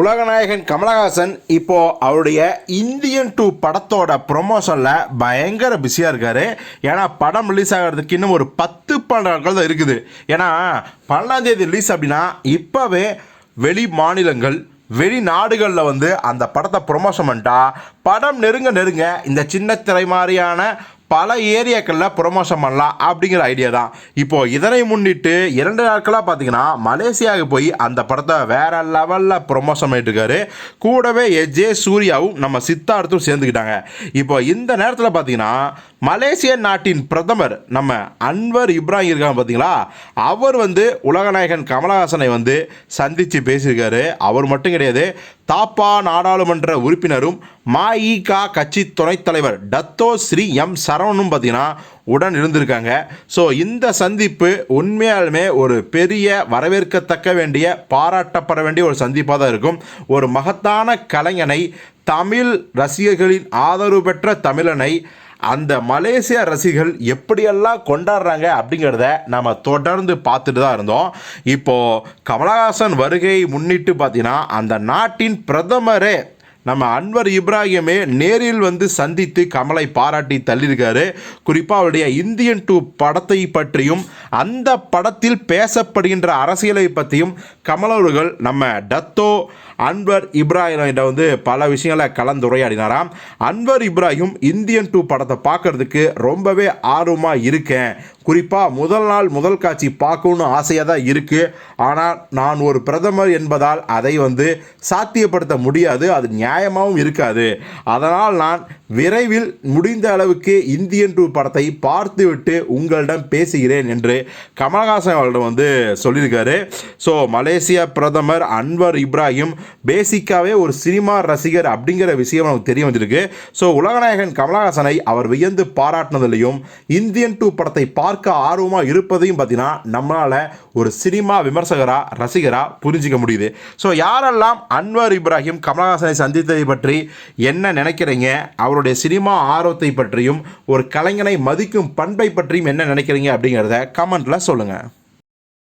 உலகநாயகன் கமலஹாசன் இப்போ அவருடைய Indian two படத்தோட ப்ரொமோஷனில் பயங்கர பிஸியாக இருக்கார். ஏன்னா படம் ரிலீஸ் ஆகிறதுக்கு இன்னும் ஒரு பத்து பன்னெண்டு நாட்கள் தான் இருக்குது. ஏன்னா பன்னெண்டாம் தேதி ரிலீஸ் அப்படின்னா இப்போவே வெளி மாநிலங்கள் வெளிநாடுகளில் வந்து அந்த படத்தை ப்ரொமோஷன் பண்ணிட்டா படம் நெருங்க நெருங்க இந்த சின்ன திரை மாதிரியான பல ஏரியாக்களில் ப்ரொமோஷன் பண்ணலாம் அப்படிங்கிற ஐடியா தான். இப்போ இதனை முன்னிட்டு இரண்டு நாட்களாக பார்த்தீங்கன்னா மலேசியாவுக்கு போய் அந்த படத்தை வேற லெவலில் ப்ரொமோஷன் பண்ணிட்டு கூடவே எஜே சூர்யாவும் நம்ம சித்தார்த்தும் சேர்ந்துக்கிட்டாங்க. இப்போ இந்த நேரத்தில் பார்த்தீங்கன்னா மலேசிய நாட்டின் பிரதமர் நம்ம அன்வர் இப்ராஹிம் இருக்காங்க பார்த்தீங்களா அவர் வந்து உலகநாயகன் கமலஹாசனை வந்து சந்தித்து பேசியிருக்காரு. அவர் மட்டும் கிடையாது தாப்பா நாடாளுமன்ற உறுப்பினரும் மஇகா கட்சி துணைத் தலைவர் டத்தோ ஸ்ரீ எம் சரவணும் பார்த்தீங்கன்னா உடன் இருந்திருக்காங்க. ஸோ இந்த சந்திப்பு உண்மையாலுமே ஒரு பெரிய வரவேற்கத்தக்க வேண்டிய பாராட்டப்பட வேண்டிய ஒரு சந்திப்பாக தான் இருக்கும். ஒரு மகத்தான கலைஞனை தமிழ் ரசிகர்களின் ஆதரவு பெற்ற தமிழனை அந்த மலேசியா ரசிகர்கள் எப்படியெல்லாம் கொண்டாடுறாங்க அப்படிங்கிறத நம்ம தொடர்ந்து பார்த்துட்டு தான் இருந்தோம். இப்போது கமலஹாசன் வருகையை முன்னிட்டு பார்த்தீங்கன்னா அந்த நாட்டின் பிரதமரே நம்ம அன்வர் இப்ராஹிமே நேரில் வந்து சந்தித்து கமலை பாராட்டி தள்ளியிருக்காரு. குறிப்பாக அவருடைய இந்தியன் டூ படத்தை பற்றியும் அந்த படத்தில் பேசப்படுகின்ற அரசியலை பற்றியும் கமல் அவர்கள் நம்ம டத்தோ அன்வர் இப்ராஹிம் வந்து பல விஷயங்களை கலந்துரையாடினாராம். அன்வர் இப்ராஹிம் இந்தியன் டூ படத்தை பார்க்கறதுக்கு ரொம்பவே ஆர்வமாக இருக்கேன். குறிப்பாக முதல் நாள் முதல் காட்சி பார்க்கணும்னு ஆசையாக தான் இருக்குது ஆனால் நான் ஒரு பிரதமர் என்பதால் அதை வந்து சாத்தியப்படுத்த முடியாது. அது நியாயமாகவும் இருக்காது. அதனால் நான் விரைவில் முடிந்த அளவுக்கு இந்தியன் டூ படத்தை பார்த்துவிட்டு உங்களிடம் பேசுகிறேன் என்று கமல்ஹாசன் அவர்களிடம் வந்து சொல்லியிருக்காரு. ஸோ மலேசிய பிரதமர் அன்வர் இப்ராஹிம் பேசிக்காகவே ஒரு சினிமா ரசிகர் அப்படிங்கிற விஷயம் நமக்கு தெரிய வந்திருக்கு. ஸோ உலகநாயகன் கமலஹாசனை அவர் வியந்து பாராட்டினதுலையும் இந்தியன் டூ படத்தை பார்க்க ஆர்வமாக இருப்பதையும் பார்த்தீங்கன்னா நம்மளால் ஒரு சினிமா விமர்சகராக ரசிகராக புரிஞ்சிக்க முடியுது. ஸோ யாரெல்லாம் அன்வர் இப்ராஹிம் கமலஹாசனை சந்தித்ததை பற்றி என்ன நினைக்கிறீங்க அவருடைய சினிமா ஆர்வத்தை பற்றியும் ஒரு கலைஞனை மதிக்கும் பண்பை பற்றியும் என்ன நினைக்கிறீங்க அப்படிங்கிறத கமெண்ட்டில் சொல்லுங்கள்